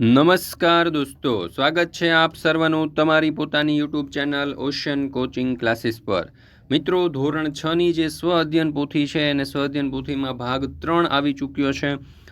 નમસ્કાર દોસ્તો, સ્વાગત છે આપ સર્વનું તમારી પોતાની YouTube channel ocean coaching classes પર. મિત્રો, ધોરણ છની જે સ્વ અધ્યયન પોથી છે અને સ્વ અધ્યયન પોથીમાં ભાગ ત્રણ આવી ચૂક્યો છે.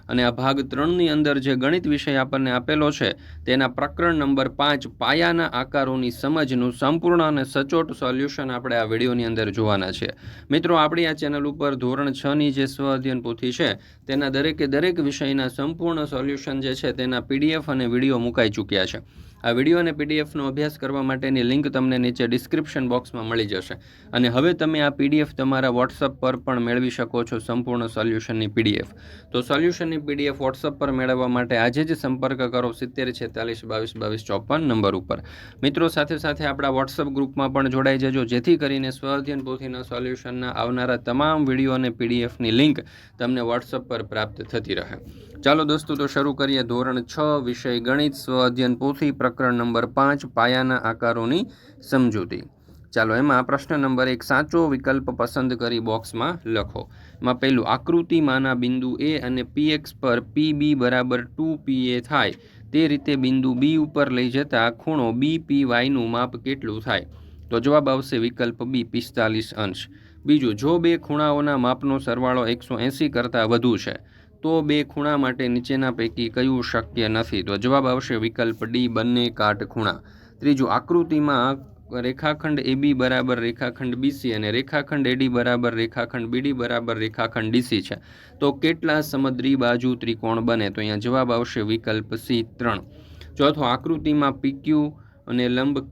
અને આ ભાગ ત્રણની અંદર જે ગણિત વિષય આપણને આપેલો છે, તેના પ્રકરણ નંબર પાંચ પાયાના આકારોની સમજનું સંપૂર્ણ અને સચોટ સોલ્યુશન આપણે આ વિડીયોની અંદર જોવાના છે. મિત્રો, આપણી આ ચેનલ ઉપર ધોરણ છની જે સ્વ અધ્યયન પોથી છે, તેના દરેકે દરેક વિષયના સંપૂર્ણ સોલ્યુશન જે છે, તેના પીડીએફ અને વીડિયો મુકાઈ ચૂક્યા છે. આ વીડિયો અને પીડીએફનો અભ્યાસ કરવા માટેની લિંક તમને નીચે ડિસ્ક્રિપ્શન બોક્સમાં મળી જશે. અને હવે તમે આ પીડીએફ તમારા વોટ્સઅપ પર પણ મેળવી શકો છો સંપૂર્ણ સોલ્યુશનની પીડીએફ. તો સોલ્યુશનની પીડીએફ વોટ્સઅપ પર મેળવવા માટે આજે જ સંપર્ક કરો સિત્તેર છેતાલીસ બાવીસ બાવીસ ચોપન નંબર ઉપર. મિત્રો, સાથે સાથે આપણા વોટ્સઅપ ગ્રુપમાં પણ જોડાઈ જજો, જેથી કરીને સ્વઅધ્યયન પોથીના સોલ્યુશનના આવનારા તમામ વીડિયો અને પીડીએફની લિંક તમને વોટ્સઅપ પર પ્રાપ્ત થતી રહે. ચાલો દોસ્તો, તો શરૂ કરીએ ધોરણ છ વિષય ગણિત સ્વ અધ્યયન પોથી પ્રકરણ નંબર પાંચ, પાયાના આકારોની સમજૂતી. ચાલો એમાં પ્રશ્ન નંબર એક, સાચો વિકલ્પ પસંદ કરી બોક્સમાં લખો. માં પહેલું આકૃતિમાંના બિંદુ એ અને પી એક્સ પર પી બી બરાબર ટુ પી એ થાય. તે રીતે બિંદુ બી ઉપર લઈ જતા ખૂણો બી પી વાયનું માપ કેટલું થાય? તો જવાબ આવશે વિકલ્પ બી પિસ્તાલીસ અંશ. બીજું, જો બે ખૂણાઓના માપનો સરવાળો એકસો એંસી કરતાં વધુ છે તો બે ખૂણા માટે નીચેના પૈકી કયું શક્ય નથી? તો જવાબ આવશે વિકલ્પ ડી, બંને કાટખૂણા ત્રીજું, આકૃતિમાં રેખાખંડ એબી બરાબર રેખાખંડ બીસી અને રેખાખંડ એડી બરાબર રેખાખંડ બીડી બરાબર રેખાખંડ ડીસી છે. તો કેટલા સમદ્રી બાજુ ત્રિકોણ બને? તો અહીંયા જવાબ આવશે વિકલ્પ સી, ત્રણ. ચોથો, આકૃતિમાં પીક્યુ અને લંબ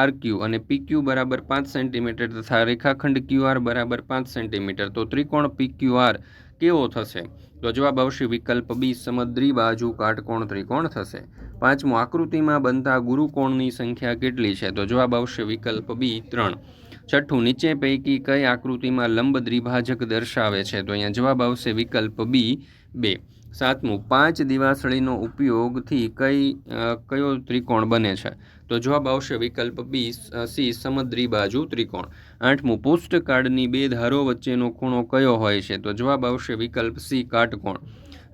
આર ક્યુ અને પીક્યુ બરાબર પાંચ સેન્ટીમીટર તથા રેખાખંડ ક્યુ આર બરાબર પાંચ સેન્ટીમીટર. તો ત્રિકોણ પીક્યુ આર કેવો થશે? તો જવાબ આવશે વિકલ્પ બી, સમદ્રી બાજુ કાટકોણ ત્રિકોણ થશે. પાંચમું, આકૃતિમાં બનતા ગુરુકોણની સંખ્યા કેટલી છે? તો જવાબ આવશે વિકલ્પ બી, ત્રણ. છઠ્ઠું, નીચે પૈકી કઈ આકૃતિમાં લંબ દ્વિભાજક દર્શાવે છે? તો અહીંયા જવાબ આવશે વિકલ્પ બી, બે. સાતમું, પાંચ દિવાસળીનો ઉપયોગથી કઈ કયો ત્રિકોણ બને છે? તો જવાબ આવશે વિકલ્પ બી સી, સમદ્રી બાજુ ત્રિકોણ. આઠમું પોસ્ટકાર્ડની બે ધારો વચ્ચેનો ખૂણો કયો હોય છે? તો જવાબ આવશે વિકલ્પ સી, કાટકોણ.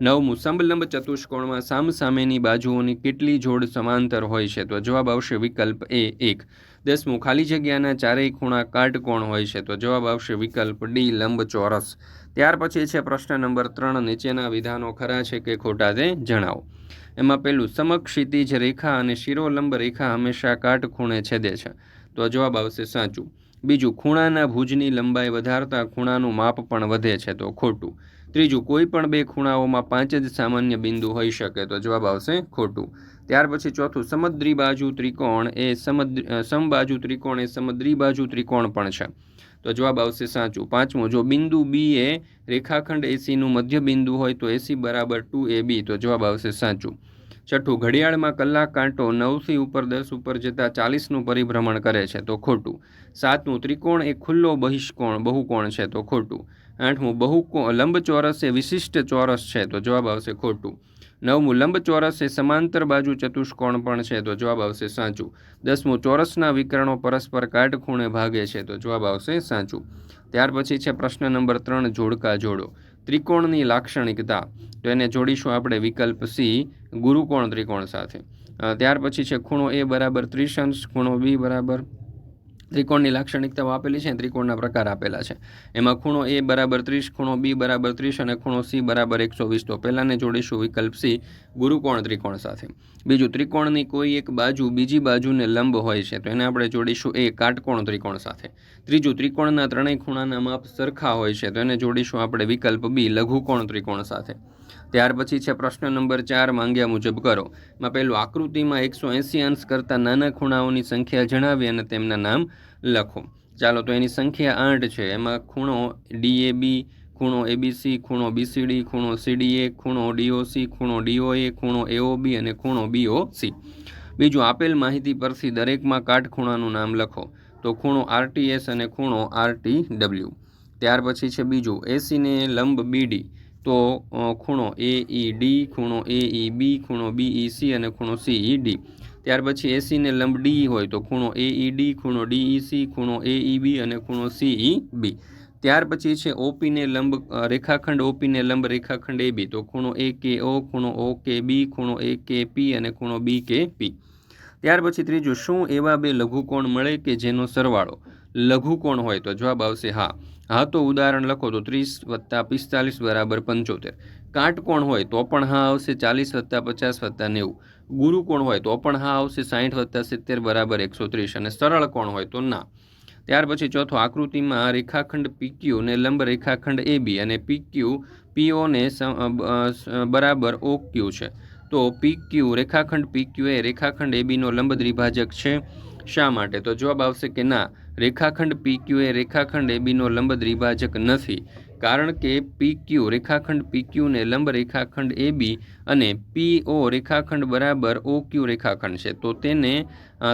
નવમું સમલંબ ચતુષ્કોણમાં સામસામેની બાજુઓની કેટલી જોડ સમાંતર હોય છે? તો જવાબ આવશે વિકલ્પ એ એક. દસમું, ખાલી જગ્યાના ચારેય ખૂણા કાટકોણ હોય છે? તો જવાબ આવશે વિકલ્પ ડી લંબ ચોરસ ત્યાર પછી છે પ્રશ્ન નંબર ત્રણ, નીચેના વિધાનો ખરા છે કે ખોટા તે જણાવો. એમાં પહેલું સમક્ષિતિજ રેખા અને શિરોલંબ રેખા હંમેશા કાટખૂણે છેદે છે. તો જવાબ આવશે સાચું. બીજું, ખૂણાના ભુજની લંબાઈ વધારતા ખૂણાનું માપ પણ વધે છે તો ખોટું. ત્રીજું, કોઈ પણ બે ખૂણાઓમાં પાંચ જ સામાન્ય બિંદુ હોઈ શકે તો જવાબ આવશે ખોટું. ત્યાર પછી ચોથું, સમદ્રી બાજુ ત્રિકોણ એ સમદ્ર સમબાજુ ત્રિકોણ એ સમદ્રી બાજુ ત્રિકોણ પણ છે. તો જવાબ આવશે સાચું. પાંચમું, જો બિંદુ બી એ રેખાખંડ એસીનું મધ્ય બિંદુ હોય તો એસી બરાબર ટુ એ બી તો જવાબ આવશે સાચું. છઠ્ઠું, ઘડિયાળમાં કલાક કાંટો નવથી ઉપર દસ ઉપર જતાં ચાલીસનું પરિભ્રમણ કરે છે તો ખોટું. સાતમું, ત્રિકોણ એ ખુલ્લો બહિષ્કોણ, બહુકોણ છે તો ખોટું. આઠમું, બહુકો, લંબચોરસ એ વિશિષ્ટ ચોરસ છે તો જવાબ આવશે ખોટું. નવમું, લંબચોરસ એ સમાંતર બાજુ ચતુષ્કોણ પણ છે તો જવાબ આવશે સાચું. દસમું, ચોરસના વિકરણો પરસ્પર કાટખૂણે ભાગે છે તો જવાબ આવશે સાચું. ત્યાર પછી છે પ્રશ્ન નંબર ત્રણ, જોડકા જોડો. ત્રિકોણની લાક્ષણિકતા. તો એને જોડીશું આપણે વિકલ્પ સી, ગુરુકોણ ત્રિકોણ સાથે. ત્યાર પછી છે ખૂણો એ બરાબર ત્રીસ અંશ ખૂણો બી બરાબર ત્રિકોણની લાક્ષણિકતાઓ આપેલી છે ત્રિકોણના પ્રકાર આપેલા છે. એમાં ખૂણો એ બરાબર ત્રીસ, ખૂણો બી બરાબર ત્રીસ અને ખૂણો સી બરાબર એકસો વીસ. તો પહેલાંને જોડીશું વિકલ્પ સી ગુરુકોણ ત્રિકોણ સાથે. બીજું, ત્રિકોણની કોઈ એક બાજુ બીજી બાજુને લંબ હોય છે, તો એને આપણે જોડીશું એ કાટકોણ ત્રિકોણ સાથે. ત્રીજું, ત્રિકોણના ત્રણેય ખૂણાના માપ સરખા હોય છે, તો એને જોડીશું આપણે વિકલ્પ બી લઘુકોણ ત્રિકોણ સાથે. ત્યાર પછી છે પ્રશ્ન નંબર ચાર, માંગ્યા મુજબ કરો. માં પહેલું, આકૃતિમાં એકસો એંસી અંશ કરતાં નાના ખૂણાઓની સંખ્યા જણાવી અને તેમના નામ લખો. ચાલો, તો એની સંખ્યા આઠ છે. એમાં ખૂણો ડીએબી ખૂણો એબીસી ખૂણો બીસીડી ખૂણો સીડીએ ખૂણો ડીઓસી ખૂણો ડીઓએ ખૂણો એઓબી અને ખૂણો બીઓસી બીજું, આપેલ માહિતી પરથી દરેકમાં કાટખૂણાનું નામ લખો. તો ખૂણો આરટીએસ અને ખૂણો આરટી ડબલ્યુ. ત્યાર પછી છે બીજું એસીને લંબ બીડી તો ખૂણો એ ઈ ડી ખૂણો એ ઈ બી ખૂણો બીઈ સી અને ખૂણો સીઈ ડી ત્યાર પછી એસીને લંબ ડી હોય તો ખૂણો એ ઈ ડી ખૂણો ડીઈ સી ખૂણો એ ઈ બી અને ખૂણો સી ઈ બી ત્યાર પછી છે ઓપીને લંબ રેખાખંડ ઓપીને લંબ રેખાખંડ એ બી તો ખૂણો એ કે ઓ ખૂણો ઓ કે બી ખૂણો એ કે પી અને ખૂણો બી કે પી ત્યાર પછી ત્રીજું, શું એવા બે લઘુકોણ મળે કે જેનો સરવાળો? લઘુકોણ હોય તો જવાબ આવશે હા. હા, તો ઉદાહરણ લખો તો ત્રીસ વત્તા પિસ્તાલીસ બરાબર પંચોતેર. કાટકોણ હોય તો પણ હા આવશે ચાલીસ વત્તા પચાસ વત્તા નેવું. ગુરુકોણ હોય તો પણ હા આવશે સાહીઠ વત્તા સિત્તેર બરાબર એકસો ત્રીસ અને સરળ કોણ હોય તો ના. ત્યાર પછી ચોથો આકૃતિમાં રેખાખંડ પીક્યુ ને લંબ રેખાખંડ એ બી અને પીક્યુ પીઓને બરાબર ઓ ક્યુ છે. તો પીક્યુ રેખાખંડ પીક્યુ એ રેખાખંડ એ બીનો લંબ દ્વિભાજક છે. શા માટે? તો જવાબ આવશે કે ના, રેખાખંડ પીક્યુ એ રેખાખંડ એ બીનો લંબ દ્વિભાજક નથી. કારણ કે પીક્યુ રેખાખંડ પીક્યુને લંબ રેખાખંડ એ બી અને પીઓ રેખાખંડ બરાબર ઓ ક્યુ રેખાખંડ છે. તો તેને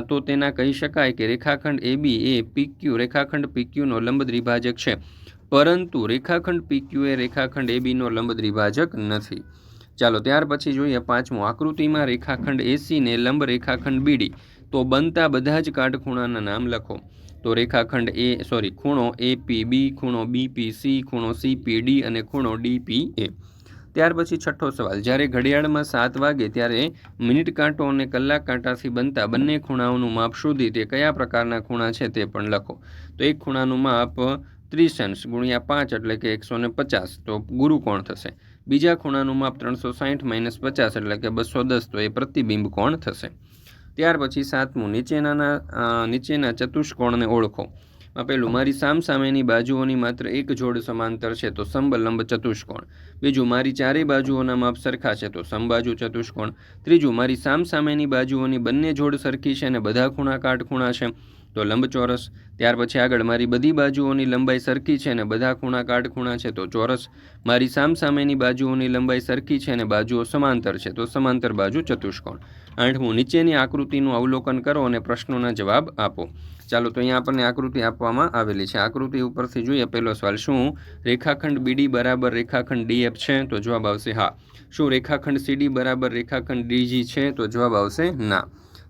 તો તેના કહી શકાય કે રેખાખંડ એ બી એ પીક્યુ રેખાખંડ પીક્યુનો લંબ દ્વિભાજક છે. પરંતુ રેખાખંડ પીક્યુ એ રેખાખંડ એ બીનો લંબ દ્વિભાજક નથી. ચાલો, ત્યાર પછી જોઈએ પાંચમું. આકૃતિમાં રેખાખંડ એસીને લંબ રેખાખંડ બીડી તો બનતા બધા જ કાટખૂણાના નામ લખો. તો રેખાખંડ એ સોરી ખૂણો એપી બી ખૂણો બીપી સી ખૂણો સીપી ડી અને ખૂણો ડીપી એ ત્યાર પછી છઠ્ઠો સવાલ. જ્યારે ઘડિયાળમાં સાત વાગે ત્યારે મિનિટ કાંટો અને કલાક કાંટાથી બનતા બંને ખૂણાઓનું માપ શોધી તે કયા પ્રકારના ખૂણા છે તે પણ લખો. તો એક ખૂણાનું માપ ત્રીસ અંશ ગુણ્યા પાંચ એટલે કે એકસો ને પચાસ. તો ગુરુકોણ થશે? બીજા ખૂણાનું માપ ત્રણસો સાહીઠ માઇનસ પચાસ એટલે કે બસો દસ. તો એ પ્રતિબિંબ કોણ થશે? ત્યાર પછી સાતમું, નીચેનાના નીચેના ચતુષ્કોણને ઓળખો. પહેલું, મારી મારી સામસામેની બાજુઓની માત્ર એક જોડ સમાંતર છે, તો સમલંબ ચતુષ્કોણ. બીજું, મારી ચારેય બાજુઓના માપ સરખા છે, તો સમબાજુ ચતુષ્કોણ. ત્રીજું, મારી સામસામેની બાજુઓની બંને જોડ સરખી છે અને બધા ખૂણા કાટખૂણા છે, તો લંબચોરસ. ત્યાર પછી આગળ, મારી બધી બાજુઓની લંબાઈ સરખી છે અને બધા ખૂણા કાટખૂણા છે, તો ચોરસ. મારી સામસામેની બાજુઓની લંબાઈ સરખી છે અને બાજુઓ સમાંતર છે, તો સમાંતર બાજુ ચતુષ્કોણ. આઠમું, નીચેની આકૃતિનું અવલોકન કરો અને પ્રશ્નોના જવાબ આપો. ચાલો તો અહીંયા આપણને આકૃતિ આપવામાં આવેલી છે. આકૃતિ ઉપરથી જોઈએ, પહેલો સવાલ, શું રેખાખંડ બીડી બરાબર રેખાખંડ ડીએફ છે? તો જવાબ આવશે હા. શું રેખાખંડ સીડી બરાબર રેખાખંડ ડીજી છે? તો જવાબ આવશે ના.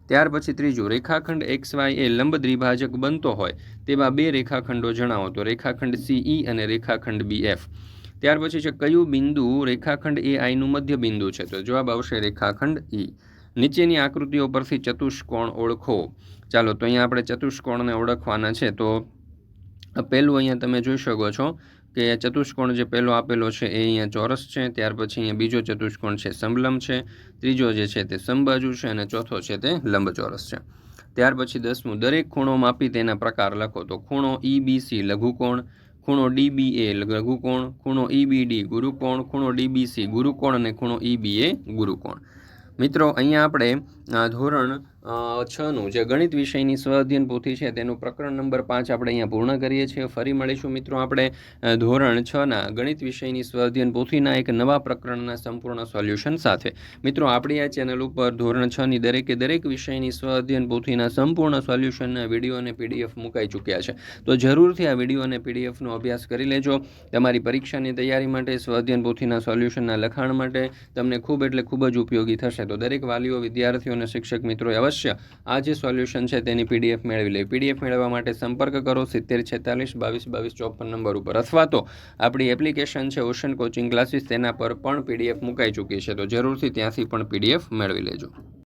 ત્યાર પછી ત્રીજું, રેખાખંડ એક્સ વાય એ લંબ દ્વિભાજક બનતો હોય તેવા બે રેખાખંડો જણાવો, તો રેખાખંડ સીઈ અને રેખાખંડ બીએફ ત્યાર પછી છે, કયું બિંદુ રેખાખંડ એ આઈનું મધ્ય બિંદુ છે? તો જવાબ આવશે રેખાખંડ ઈ નીચેની આકૃતિઓ પરથી ચતુષ્કોણ ઓળખો. ચાલો, તો અહીંયા આપણે ચતુષ્કોણને ઓળખવાના છે. તો પહેલું અહીંયા તમે જોઈ શકો છો કે ચતુષ્કોણ જે પહેલો આપેલો છે એ અહીંયા ચોરસ છે, ત્યાર પછી અહીંયા બીજો ચતુષ્કોણ છે સમલંબ છે, ત્રીજો જે છે તે સમબાજુ છે અને ચોથો છે તે લંબચોરસ છે. ત્યાર પછી દસમું, દરેક ખૂણો માપી તેના પ્રકાર લખો. તો ખૂણો ઈબીસી લઘુકોણ, ખૂણો ડીબીએ લઘુકોણ, ખૂણો ઈબીડી ગુરુકોણ, ખૂણો ડીબીસી ગુરુકોણ અને ખૂણો ઈબીએ ગુરુકોણ. મિત્રો અહીંયા આપણે ધોરણ છનું જે ગણિત વિષયની સ્વ અધ્યયન પોથી છે, તેનું પ્રકરણ નંબર પાંચ આપણે અહીંયા પૂર્ણ કરીએ છીએ. ફરી મળીશું મિત્રો આપણે ધોરણ છના ગણિત વિષયની સ્વ અધ્યયન પોથીના એક નવા પ્રકરણના સંપૂર્ણ સોલ્યુશન સાથે. મિત્રો, આપણી આ ચેનલ ઉપર ધોરણ છની દરેકે દરેક વિષયની સ્વ અધ્યયન પોથીના સંપૂર્ણ સોલ્યુશનના વીડિયો અને પીડીએફ મુકાઈ ચૂક્યા છે. તો જરૂરથી આ વીડિયો અને પીડીએફનો અભ્યાસ કરી લેજો. તમારી પરીક્ષાની તૈયારી માટે, સ્વ અધ્યયન પોથીના સોલ્યુશનના લખાણ માટે તમને ખૂબ એટલે ખૂબ જ ઉપયોગી થશે. તો દરેક વાલીઓ વિદ્યાર્થીઓ અને શિક્ષક મિત્રોએ અવશ્ય આ જે સોલ્યુશન છે તેની પીડીએફ મેળવી લે. પીડીએફ મેળવવા માટે સંપર્ક કરો સિત્તેર છેતાલીસ બાવીસ બાવીસ ચોપન નંબર ઉપર. અથવા તો આપણી એપ્લિકેશન છે ઓશન કોચિંગ ક્લાસીસ, તેના પર પણ પીડીએફ મુકાઈ ચૂકી છે. તો જરૂરથી ત્યાંથી પણ પીડીએફ મેળવી લેજો.